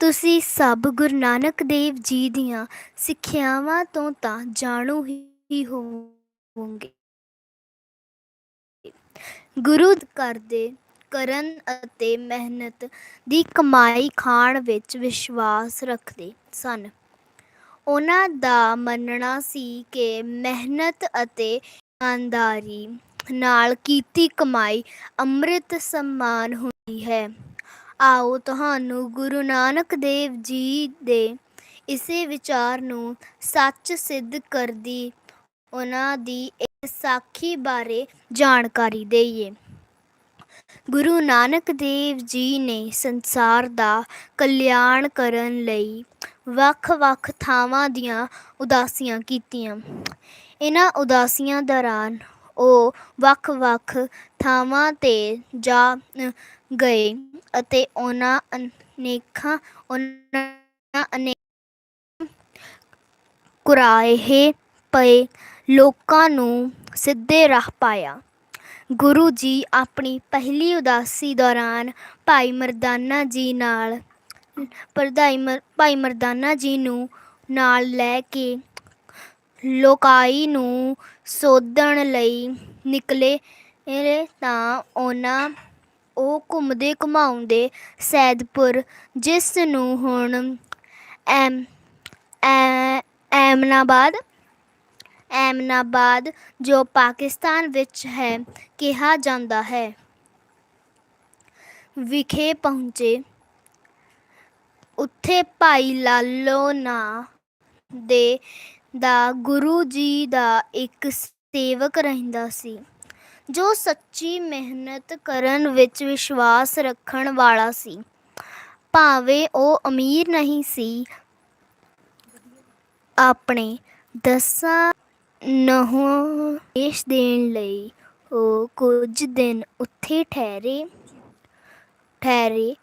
ਤੁਸੀਂ ਸਭ ਗੁਰੂ ਨਾਨਕ ਦੇਵ ਜੀ ਦੀਆਂ ਸਿੱਖਿਆਵਾਂ ਤੋਂ ਤਾਂ ਜਾਣੂ ਹੀ ਹੋਵੋਗੇ। ਗੁਰੂ ਕਰਦੇ ਕਰਨ ਅਤੇ ਮਿਹਨਤ ਦੀ ਕਮਾਈ ਖਾਣ ਵਿੱਚ ਵਿਸ਼ਵਾਸ ਰੱਖਦੇ ਸਨ। ਉਹਨਾਂ ਦਾ ਮੰਨਣਾ ਸੀ ਕਿ ਮਿਹਨਤ ਅਤੇ ਇਮਾਨਦਾਰੀ ਨਾਲ ਕੀਤੀ ਕਮਾਈ ਅੰਮ੍ਰਿਤ ਸਮਾਨ ਹੁੰਦੀ ਹੈ। ਆਓ ਤੁਹਾਨੂੰ ਗੁਰੂ ਨਾਨਕ ਦੇਵ ਜੀ ਦੇ ਇਸੇ ਵਿਚਾਰ ਨੂੰ ਸੱਚ ਸਿੱਧ ਕਰਦੀ ਉਹਨਾਂ ਦੀ ਇੱਕ ਸਾਖੀ ਬਾਰੇ ਜਾਣਕਾਰੀ ਦੇਈਏ। ਗੁਰੂ ਨਾਨਕ ਦੇਵ ਜੀ ਨੇ ਸੰਸਾਰ ਦਾ ਕਲਿਆਣ ਕਰਨ ਲਈ ਵੱਖ-ਵੱਖ ਥਾਵਾਂ ਦੀਆਂ ਉਦਾਸੀਆਂ ਕੀਤੀਆਂ। ਇਹਨਾਂ ਉਦਾਸੀਆਂ ਦੌਰਾਨ ਉਹ ਵੱਖ-ਵੱਖ ਥਾਵਾਂ ਤੇ ਜਾ ਗਏ। ਅਤੇ ਉਹਨਾਂ ਅਨੇਕਾਂ, ਉਹਨਾਂ ਅਨੇਕ ਕੁਰਾਹੇ ਪਏ ਲੋਕਾਂ ਨੂੰ ਸਿੱਧੇ ਰਾਹ ਪਾਇਆ। ਗੁਰੂ ਜੀ ਆਪਣੀ ਪਹਿਲੀ ਉਦਾਸੀ ਦੌਰਾਨ ਭਾਈ ਮਰਦਾਨਾ ਜੀ ਨਾਲ ਪਰਦਾਈ ਮਰ- ਭਾਈ ਮਰਦਾਨਾ ਜੀ ਨੂੰ ਨਾਲ ਲੈ ਕੇ ਲੋਕਾਈ ਨੂੰ ਸੋਧਣ ਲਈ ਨਿਕਲੇ। ਤਾਂ ਉਹਨਾਂ ਉਹ ਘੁੰਮਦੇ ਘੁਮਾਉਂਦੇ ਸੈਦਪੁਰ, ਜਿਸ ਨੂੰ ਹੁਣ ਐਮ ਐਮਨਾਬਾਦ ਐਮਨਾਬਾਦ ਜੋ ਪਾਕਿਸਤਾਨ ਵਿੱਚ ਹੈ ਕਿਹਾ ਜਾਂਦਾ ਹੈ। ਵਿਖੇ ਪਹੁੰਚੇ। ਉੱਥੇ ਭਾਈ ਲਾਲੋ ਨਾਂ ਦੇ ਦਾ ਗੁਰੂ ਜੀ ਦਾ ਇੱਕ ਸੇਵਕ ਰਹਿੰਦਾ ਸੀ। ਜੋ ਸੱਚੀ ਮਿਹਨਤ ਕਰਨ ਵਿੱਚ ਵਿਸ਼ਵਾਸ ਰੱਖਣ ਵਾਲਾ ਸੀ। ਭਾਵੇਂ ਉਹ ਅਮੀਰ ਨਹੀਂ ਸੀ, ਆਪਣੇ ਦਸਾਂ ਨਹੁੰ ਦੇਸ਼ ਦੇਣ ਲਈ ਉਹ ਕੁਝ ਦਿਨ ਉੱਥੇ ਠਹਿਰੇ ਠਹਿਰੇ।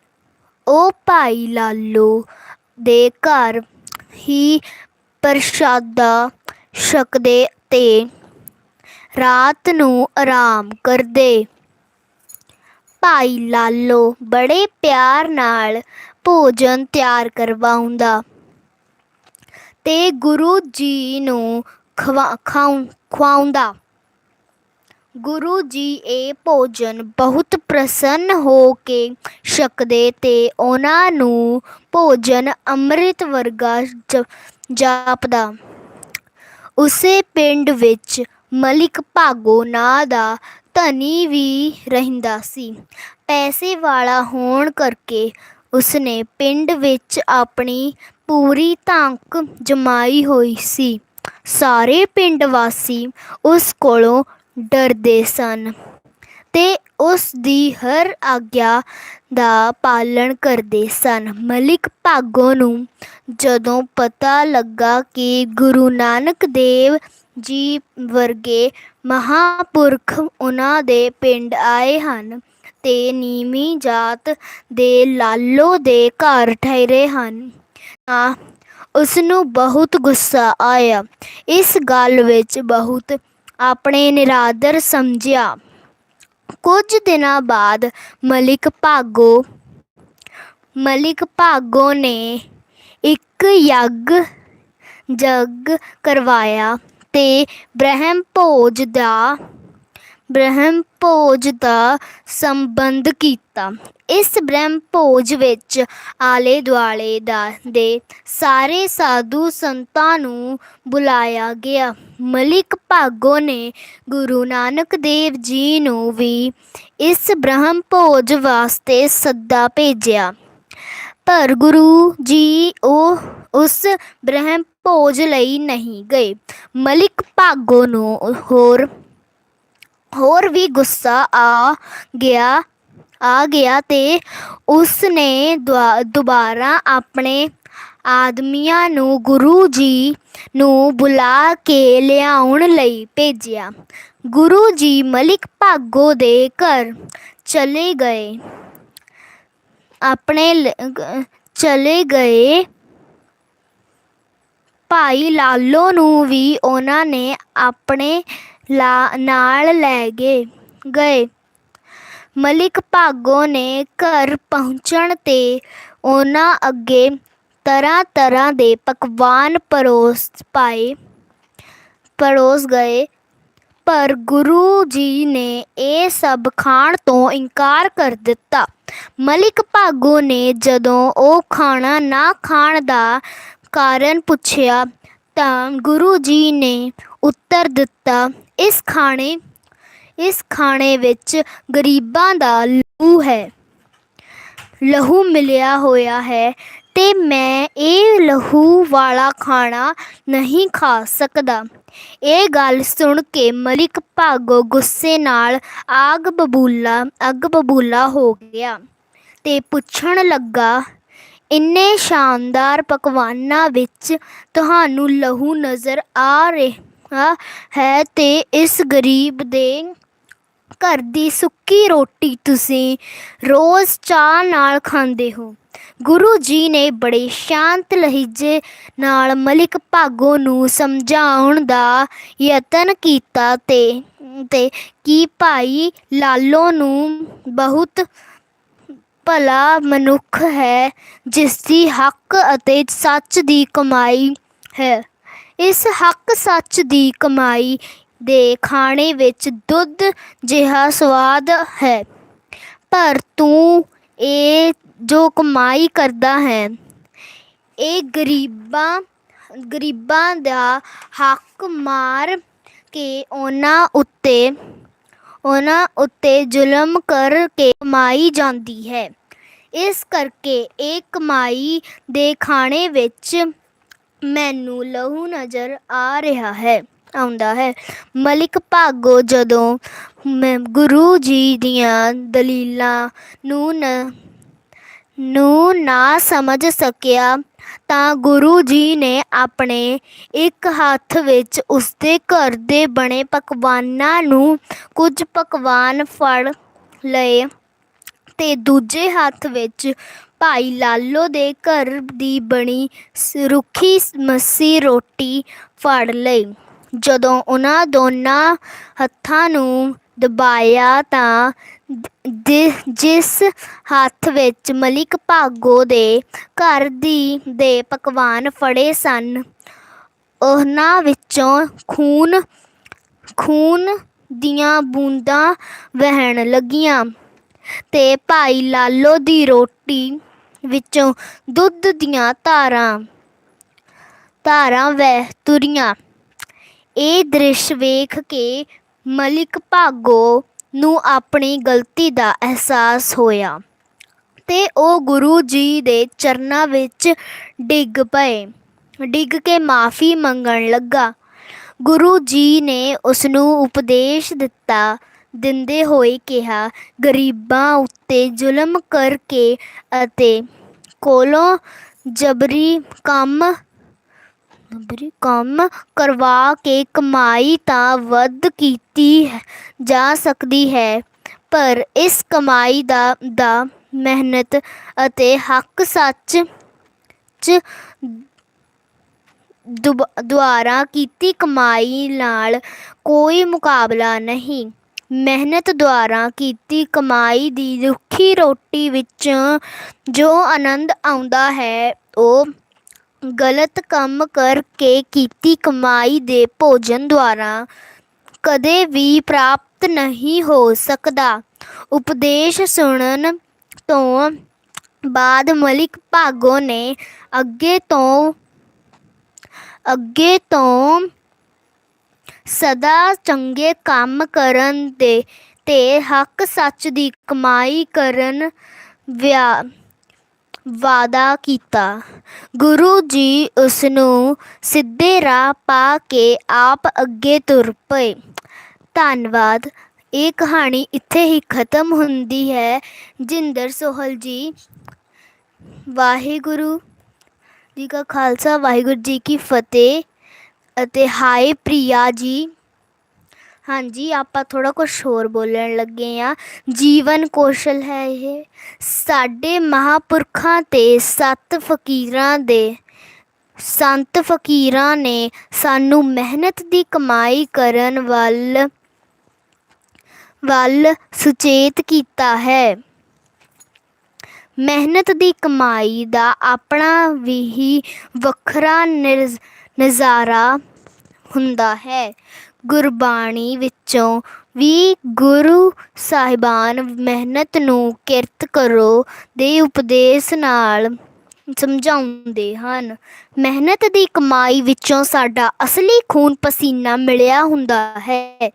ਉਹ ਭਾਈ ਲਾਲੋ ਦੇ ਘਰ ਹੀ ਪ੍ਰਸ਼ਾਦਾ ਛਕਦੇ ਤੇ ਰਾਤ ਨੂੰ ਆਰਾਮ ਕਰਦੇ। ਭਾਈ ਲਾਲੋ ਬੜੇ ਪਿਆਰ ਨਾਲ ਭੋਜਨ ਤਿਆਰ ਕਰਵਾਉਂਦਾ ਤੇ ਗੁਰੂ ਜੀ ਨੂੰ ਖਵਾ, ਖਾਉ- ਖਵਾਉਂਦਾ। ਗੁਰੂ ਜੀ ਇਹ ਭੋਜਨ ਬਹੁਤ ਪ੍ਰਸੰਨ ਹੋ ਕੇ ਛਕਦੇ ਤੇ ਉਹਨਾਂ ਨੂੰ ਭੋਜਨ ਅੰਮ੍ਰਿਤ ਵਰਗਾ ਜ- ਜਾਪਦਾ। ਉਸੇ ਪਿੰਡ ਵਿੱਚ ਮਲਿਕ ਭਾਗੋ ਨਾਂ ਦਾ ਧਨੀ ਵੀ ਰਹਿੰਦਾ ਸੀ। ਪੈਸੇ ਵਾਲਾ ਹੋਣ ਕਰਕੇ ਉਸਨੇ ਪਿੰਡ ਵਿੱਚ ਆਪਣੀ ਪੂਰੀ ਧਾਂਕ ਜਮਾਈ ਹੋਈ ਸੀ। ਸਾਰੇ ਪਿੰਡ ਵਾਸੀ ਉਸ ਕੋਲੋਂ ਡਰਦੇ ਸਨ ਤੇ ਉਸ ਦੀ ਹਰ ਆਗਿਆ ਦਾ ਪਾਲਣ ਕਰਦੇ ਸਨ। ਮਲਿਕ ਭਾਗੋ ਨੂੰ ਜਦੋਂ ਪਤਾ ਲੱਗਾ ਕਿ ਗੁਰੂ ਨਾਨਕ ਦੇਵ ਜੀ ਵਰਗੇ ਮਹਾਪੁਰਖ ਉਹਨਾਂ ਦੇ ਪਿੰਡ ਆਏ ਹਨ ਤੇ ਨੀਵੀਂ ਜਾਤ ਦੇ ਲਾਲੋ ਦੇ ਘਰ ਠਹਿਰੇ ਹਨ। ਤਾਂ ਉਸ ਨੂੰ ਬਹੁਤ ਗੁੱਸਾ ਆਇਆ। ਇਸ ਗੱਲ ਵਿੱਚ ਬਹੁਤ ਆਪਣੇ ਨਿਰਾਦਰ ਸਮਝਿਆ। ਕੁਝ ਦਿਨਾਂ ਬਾਅਦ ਮਲਿਕ ਭਾਗੋ ਮਲਿਕ ਭਾਗੋ ਨੇ ਇੱਕ ਯੱਗ ਜਗ ਕਰਵਾਇਆ। ਤੇ ਬ੍ਰਹਮ ਭੋਜ ਦਾ, ਬ੍ਰਹਮ ਭੋਜ ਦਾ ਸੰਬੰਧ ਕੀਤਾ। ਇਸ ਬ੍ਰਹਮ ਭੋਜ ਵਿੱਚ ਆਲੇ ਦੁਆਲੇ ਦਾ, ਦੇ ਸਾਰੇ ਸਾਧੂ ਸੰਤਾਂ ਨੂੰ ਬੁਲਾਇਆ ਗਿਆ। ਮਲਿਕ ਭਾਗੋ ਨੇ ਗੁਰੂ ਨਾਨਕ ਦੇਵ ਜੀ ਨੂੰ ਵੀ ਇਸ ਬ੍ਰਹਮ ਭੋਜ ਵਾਸਤੇ ਸੱਦਾ ਭੇਜਿਆ। ਪਰ ਗੁਰੂ ਜੀ ਉਹ, ਉਸ ਬ੍ਰਹਮ ਭੋਜ ਲਈ ਨਹੀਂ ਗਏ ਮਲਿਕ ਭਾਗੋ ਨੂੰ ਹੋਰ ਹੋਰ ਵੀ ਗੁੱਸਾ ਆ ਗਿਆ ਆ ਗਿਆ ਤੇ ਉਸ ਨੇ ਦੁਆ- ਦੁਬਾਰਾ ਆਪਣੇ ਆਦਮੀਆਂ ਨੂੰ ਗੁਰੂ ਜੀ ਨੂੰ ਬੁਲਾ ਕੇ ਲਿਆਉਣ ਲਈ ਭੇਜਿਆ ਗੁਰੂ ਜੀ ਮਲਿਕ ਭਾਗੋ ਦੇ ਘਰ ਚਲੇ ਗਏ ਆਪਣੇ ਲ- ਗ- ਚਲੇ ਗਏ ਭਾਈ ਲਾਲੋ ਨੂੰ ਵੀ ਉਹਨਾਂ ਨੇ ਆਪਣੇ ਲਾ- ਨਾਲ ਲੈ ਗਏ ਗਏ। ਮਲਿਕ ਭਾਗੋ ਨੇ ਘਰ ਪਹੁੰਚਣ ਤੇ ਉਹਨਾਂ ਅੱਗੇ ਤਰ੍ਹਾਂ ਤਰ੍ਹਾਂ ਦੇ ਪਕਵਾਨ ਪਰੋਸ ਪਾਏ, ਪਰੋਸ ਗਏ। ਪਰ ਗੁਰੂ ਜੀ ਨੇ ਇਹ ਸਭ ਖਾਣ ਤੋਂ ਇਨਕਾਰ ਕਰ ਦਿੱਤਾ। ਮਲਿਕ ਭਾਗੋ ਨੇ ਜਦੋਂ ਉਹ ਖਾਣਾ ਨਾ ਖਾਣ ਦਾ ਕਾਰਨ ਪੁੱਛਿਆ ਤਾਂ ਗੁਰੂ ਜੀ ਨੇ ਉੱਤਰ ਦਿੱਤਾ, ਇਸ ਖਾਣੇ ਇਸ ਖਾਣੇ ਵਿੱਚ ਗਰੀਬਾਂ ਦਾ ਲਹੂ ਹੈ। ਲਹੂ ਮਿਲਿਆ ਹੋਇਆ ਹੈ ਤੇ ਮੈਂ ਇਹ ਲਹੂ ਵਾਲਾ ਖਾਣਾ ਨਹੀਂ ਖਾ ਸਕਦਾ ਇਹ ਗੱਲ ਸੁਣ ਕੇ ਮਲਿਕ ਭਾਗੋ ਗੁੱਸੇ ਨਾਲ ਆਗ ਬਬੂਲਾ, ਅੱਗ ਬਬੂਲਾ ਹੋ ਗਿਆ ਤੇ ਪੁੱਛਣ ਲੱਗਾ ਇੰਨੇ ਸ਼ਾਨਦਾਰ ਪਕਵਾਨਾਂ ਵਿੱਚ ਤੁਹਾਨੂੰ ਲਹੂ ਨਜ਼ਰ ਆ ਰਿਹਾ ਹੈ ਅਤੇ ਇਸ ਗਰੀਬ ਦੇ ਘਰ ਦੀ ਸੁੱਕੀ ਰੋਟੀ ਤੁਸੀਂ ਰੋਜ਼ ਚਾਹ ਨਾਲ ਖਾਂਦੇ ਹੋ। ਗੁਰੂ ਜੀ ਨੇ ਬੜੇ ਸ਼ਾਂਤ ਲਹਿਜੇ ਨਾਲ ਮਲਿਕ ਭਾਗੋ ਨੂੰ ਸਮਝਾਉਣ ਦਾ ਯਤਨ ਕੀਤਾ ਤੇ ਤੇ ਕੀ ਭਾਈ ਲਾਲੋ ਨੂੰ ਬਹੁਤ ਭਲਾ ਮਨੁੱਖ ਹੈ ਜਿਸ ਦੀ ਹੱਕ ਅਤੇ ਸੱਚ ਦੀ ਕਮਾਈ ਹੈ। ਇਸ ਹੱਕ ਸੱਚ ਦੀ ਕਮਾਈ ਦੇ ਖਾਣੇ ਵਿੱਚ ਦੁੱਧ ਜਿਹਾ ਸਵਾਦ ਹੈ। ਪਰ ਤੂੰ ਇਹ ਜੋ ਕਮਾਈ ਕਰਦਾ ਹੈ, ਇਹ ਗਰੀਬਾਂ ਗਰੀਬਾਂ ਦਾ ਹੱਕ ਮਾਰ ਕੇ ਉਹਨਾਂ ਉੱਤੇ ਉਹਨਾਂ ਉੱਤੇ ਜ਼ੁਲਮ ਕਰਕੇ ਕਮਾਈ ਜਾਂਦੀ ਹੈ। ਇਸ ਕਰਕੇ ਇਹ ਕਮਾਈ ਦੇ ਖਾਣੇ ਵਿੱਚ ਮੈਨੂੰ ਲਹੂ ਨਜ਼ਰ ਆ ਰਿਹਾ ਹੈ, ਆਉਂਦਾ ਹੈ। ਮਲਿਕ ਭਾਗੋ, ਜਦੋਂ ਮੈਂ ਗੁਰੂ ਜੀ ਦੀਆਂ ਦਲੀਲਾਂ ਨੂੰ ਨ, ਨੂੰ ਨਾ ਸਮਝ ਸਕਿਆ ਤਾਂ ਗੁਰੂ ਜੀ ਨੇ ਆਪਣੇ ਇੱਕ ਹੱਥ ਵਿੱਚ ਉਸਦੇ ਘਰ ਦੇ ਬਣੇ ਪਕਵਾਨਾਂ ਨੂੰ ਕੁਝ ਪਕਵਾਨ ਫੜ ਲਏ ਤੇ ਦੂਜੇ ਹੱਥ ਵਿੱਚ ਭਾਈ ਲਾਲੋ ਦੇ ਘਰ ਦੀ ਬਣੀ ਰੁੱਖੀ ਮੱਸੀ ਰੋਟੀ ਫੜ ਲਈ। ਜਦੋਂ ਉਹਨਾਂ ਦੋਨਾਂ ਹੱਥਾਂ ਨੂੰ ਦਬਾਇਆ ਤਾਂ ਜ- ਜਿਸ ਹੱਥ ਵਿੱਚ ਮਲਿਕ ਭਾਗੋ ਦੇ ਘਰ ਦੀ, ਦੇ ਪਕਵਾਨ ਫੜੇ ਸਨ, ਉਹਨਾਂ ਵਿੱਚੋਂ ਖੂਨ ਖੂਨ ਦੀਆਂ ਬੂੰਦਾਂ ਵਹਿਣ ਲੱਗੀਆਂ ਤੇ ਭਾਈ ਲਾਲੋ ਦੀ ਰੋਟੀ ਵਿੱਚੋਂ ਦੁੱਧ ਦੀਆਂ ਧਾਰਾਂ ਧਾਰਾਂ ਵਹਿ ਤੁਰੀਆਂ। ਇਹ ਦ੍ਰਿਸ਼ ਵੇਖ ਕੇ ਮਲਿਕ ਭਾਗੋ ਨੂੰ ਆਪਣੀ ਗਲਤੀ ਦਾ ਅਹਿਸਾਸ ਹੋਇਆ ਤੇ ਉਹ ਗੁਰੂ ਜੀ ਦੇ ਚਰਨਾਂ ਵਿੱਚ ਡਿੱਗ ਪਏ। ਡਿੱਗ ਕੇ ਮਾਫੀ ਮੰਗਣ ਲੱਗਾ। ਗੁਰੂ ਜੀ ਨੇ ਉਸ ਨੂੰ ਉਪਦੇਸ਼ ਦਿੱਤਾ, ਦਿੰਦੇ ਹੋਏ ਕਿਹਾ, ਗਰੀਬਾਂ ਉੱਤੇ ਜ਼ੁਲਮ ਕਰਕੇ ਅਤੇ ਕੋਲੋਂ ਜਬਰੀ ਕੰਮ ਕੰਮ ਕਰਵਾ ਕੇ ਕਮਾਈ ਤਾਂ ਵੱਧ ਕੀਤੀ ਜਾ ਸਕਦੀ ਹੈ। ਪਰ ਇਸ ਕਮਾਈ ਦਾ ਦਾ ਮਿਹਨਤ ਅਤੇ ਹੱਕ ਸੱਚ ਚ ਦੁਬ- ਦੁਆਰਾ ਕੀਤੀ ਕਮਾਈ ਨਾਲ ਕੋਈ ਮੁਕਾਬਲਾ ਨਹੀਂ। ਮਿਹਨਤ ਦੁਆਰਾ ਕੀਤੀ ਕਮਾਈ ਦੀ ਰੁੱਖੀ ਰੋਟੀ ਵਿੱਚ ਜੋ ਆਨੰਦ ਆਉਂਦਾ ਹੈ, ਉਹ ਗਲਤ ਕੰਮ ਕਰਕੇ ਕੀਤੀ ਕਮਾਈ ਦੇ ਭੋਜਨ ਦੁਆਰਾ ਕਦੇ ਵੀ ਪ੍ਰਾਪਤ ਨਹੀਂ ਹੋ ਸਕਦਾ। ਉਪਦੇਸ਼ ਸੁਣਨ ਤੋਂ ਬਾਅਦ ਮਲਿਕ ਭਾਗੋ ਨੇ ਅੱਗੇ ਤੋਂ ਅੱਗੇ ਤੋਂ ਸਦਾ ਚੰਗੇ ਕੰਮ ਕਰਨ ਦੇ ਤੇ ਹੱਕ ਸੱਚ ਦੀ ਕਮਾਈ ਕਰਨ ਵਿਆ ਵਾਅਦਾ ਕੀਤਾ। ਗੁਰੂ ਜੀ ਉਸ ਨੂੰ ਸਿੱਧੇ ਰਾਹ ਪਾ ਕੇ ਆਪ ਅੱਗੇ ਤੁਰ ਪਏ। ਧੰਨਵਾਦ। ਇਹ ਕਹਾਣੀ ਇੱਥੇ ਹੀ ਖਤਮ ਹੁੰਦੀ ਹੈ। ਜਿੰਦਰ ਸੋਹਲ ਜੀ, ਵਾਹਿਗੁਰੂ ਜੀ ਕਾ ਖਾਲਸਾ, ਵਾਹਿਗੁਰੂ ਜੀ ਕੀ ਫਤਿਹ ਅਤੇ ਹਾਏ ਪ੍ਰਿਆ ਜੀ। ਹਾਂਜੀ, ਆਪਾਂ ਥੋੜਾ ਕੁਝ ਹੋਰ ਬੋਲਣ ਲੱਗੇ ਆ ਜੀਵਨ ਕੌਸ਼ਲ ਹੈ ਇਹ। ਸਾਡੇ ਮਹਾਪੁਰਖਾਂ ਤੇ ਸੱਤ ਫਕੀਰਾਂ ਦੇ, ਸੰਤ ਫਕੀਰਾਂ ਨੇ ਸਾਨੂੰ ਮਿਹਨਤ ਦੀ ਕਮਾਈ ਕਰਨ ਵੱਲ ਵੱਲ ਸੁਚੇਤ ਕੀਤਾ ਹੈ। ਮਿਹਨਤ ਦੀ ਕਮਾਈ ਦਾ ਆਪਣਾ ਵੀ ਹੀ ਵੱਖਰਾ ਨਿਰਜ਼- ਨਜ਼ਾਰਾ ਹੁੰਦਾ ਹੈ। ਗੁਰਬਾਣੀ ਵਿੱਚੋਂ ਵੀ ਗੁਰੂ ਸਾਹਿਬਾਨ ਮਿਹਨਤ ਨੂੰ ਕਿਰਤ ਕਰੋ ਦੇ ਉਪਦੇਸ਼ ਨਾਲ ਸਮਝਾਉਂਦੇ ਹਨ। ਮਿਹਨਤ ਦੀ ਕਮਾਈ ਵਿੱਚੋਂ ਸਾਡਾ ਅਸਲੀ ਖੂਨ ਪਸੀਨਾ ਮਿਲਿਆ ਹੁੰਦਾ ਹੈ।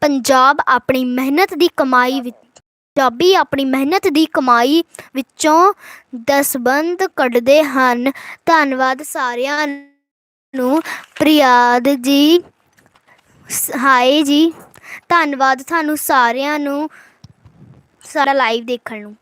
ਪੰਜਾਬ ਆਪਣੀ ਮਿਹਨਤ ਦੀ ਕਮਾਈ ਵਿੱਚ ਪੰਜਾਬੀ ਆਪਣੀ ਮਿਹਨਤ ਦੀ ਕਮਾਈ ਵਿੱਚੋਂ ਦਸਬੰਦ ਕੱਢਦੇ ਹਨ। ਧੰਨਵਾਦ ਸਾਰਿਆਂ ਨੂੰ ਪ੍ਰਿਆਦ ਜੀ ਹਾਏ ਜੀ ਧੰਨਵਾਦ ਤੁਹਾਨੂੰ ਸਾਰਿਆਂ ਨੂੰ ਸਾਰਾ ਲਾਈਵ ਦੇਖਣ ਨੂੰ।